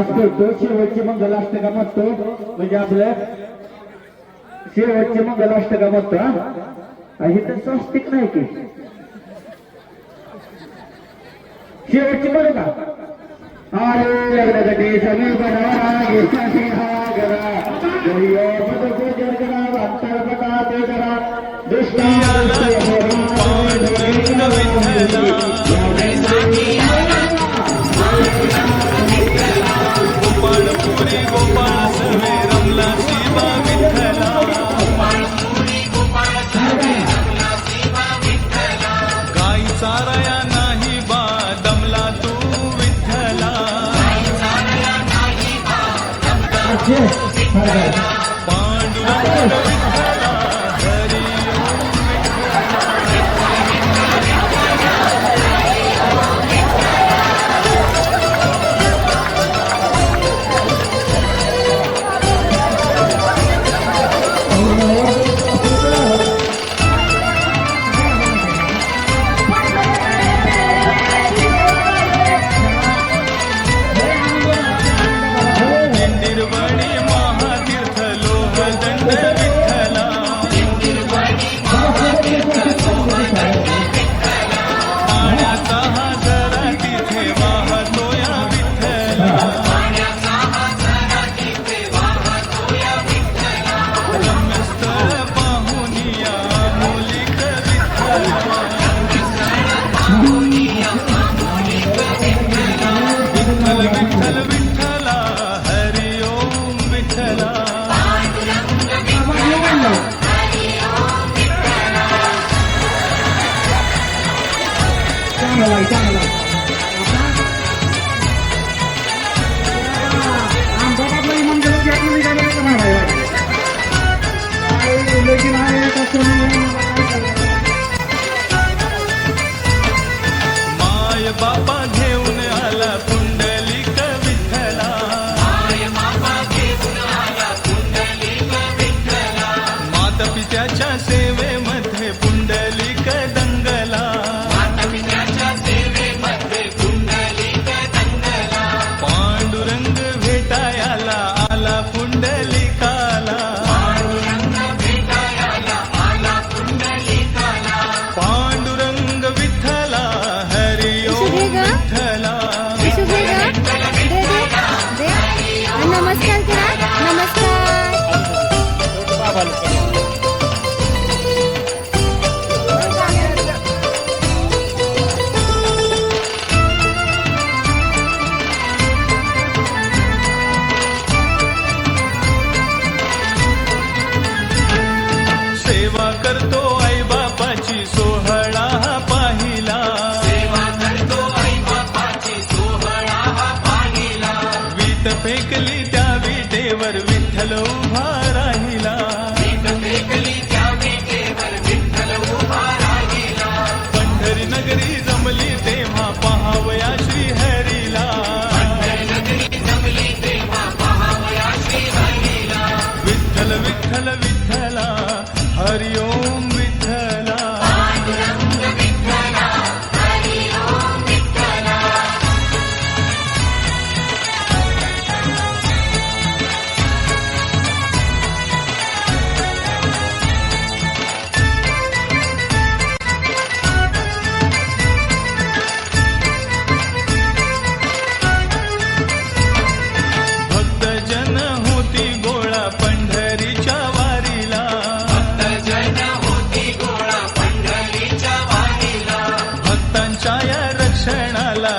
आज पास शेवटचे मंगल अष्टका म्हणतो म्हणजे आपलं शेवटचे मंगल अष्टका म्हणतो हा हे तर स्वास्तिक नाही की. शेवटची बरं का? अरे लग्नासाठी सगळी बनवा घेसाठी हा करा. हो, ते करा. पांडुरंग विठ्ठला हरी Rồi, 来 सेवा करतो आई बापाची सोहळा पाहिला. वीट फेकली त्या विटेवर विठ्ठल उभा राहिला. पंढरी नगरी जमली तेव्हा पहावया రక్షణలా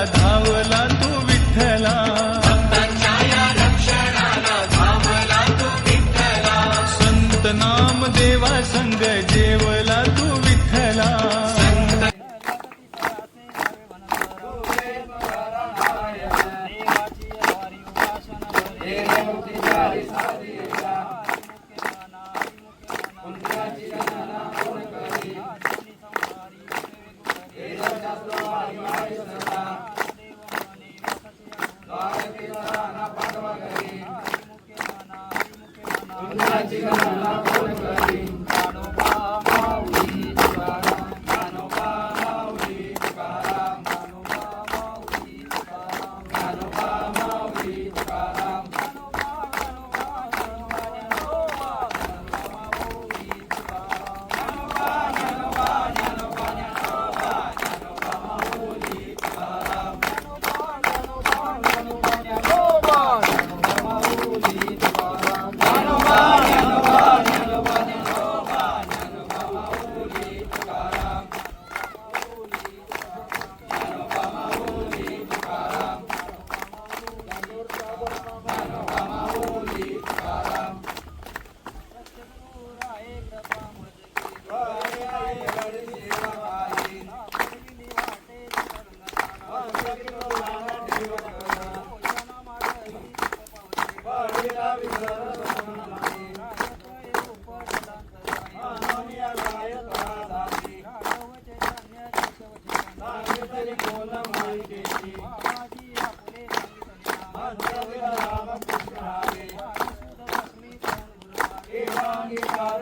ंगीकार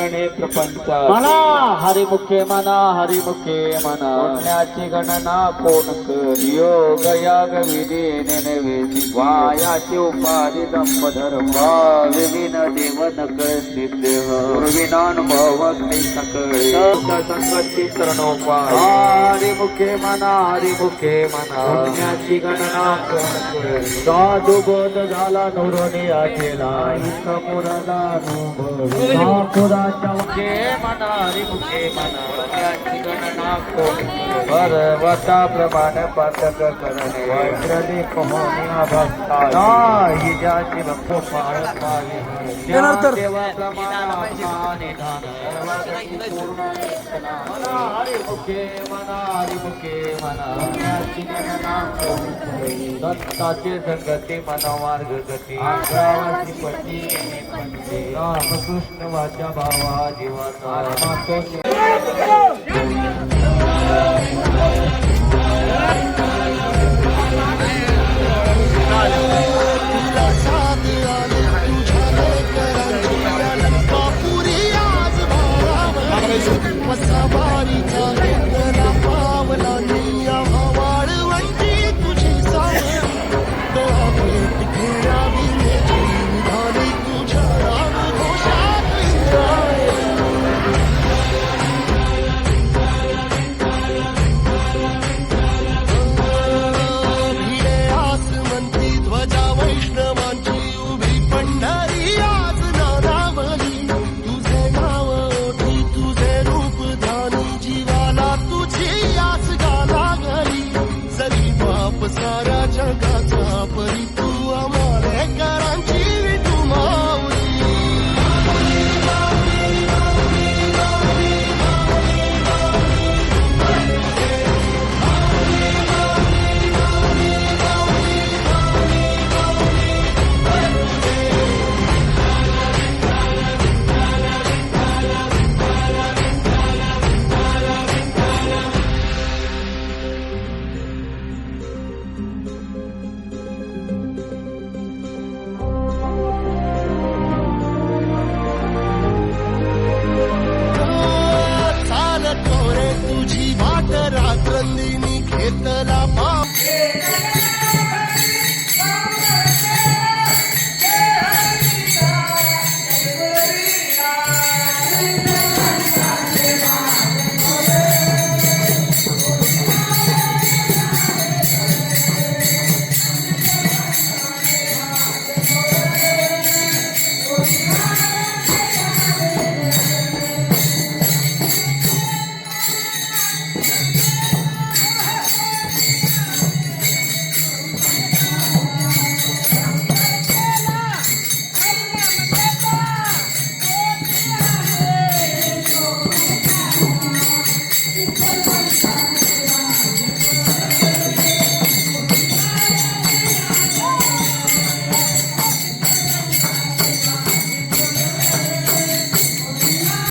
म्हणा हरिमुखे म्हणा हरिमुखे म्हणा पुण्याची गणना कोण योग याग विधी नेनवे वायाची उपाधी दंभ धर्म विविन देवन कसिद्ध पूर्विनानुभव काही सकळ संगती शरणोपाय हरिमुखे म्हणा हरिमुखे म्हणा पुण्याची गणना कोण कर साधू बोध झाला नवरोनी आठेला. इतका पुराला अनुभव. मुखे गणना कोण कर पर्वता प्रमाण पातक करणे। वज्रदी पहोनिया भक्ता। नाही ज्याची भक्त गणना कोण करे? दत्ताचे संगती मनोमार्ग गती। अकरावाची पती पंचे रामकृष्ण वाच्या भावा। जीवाचा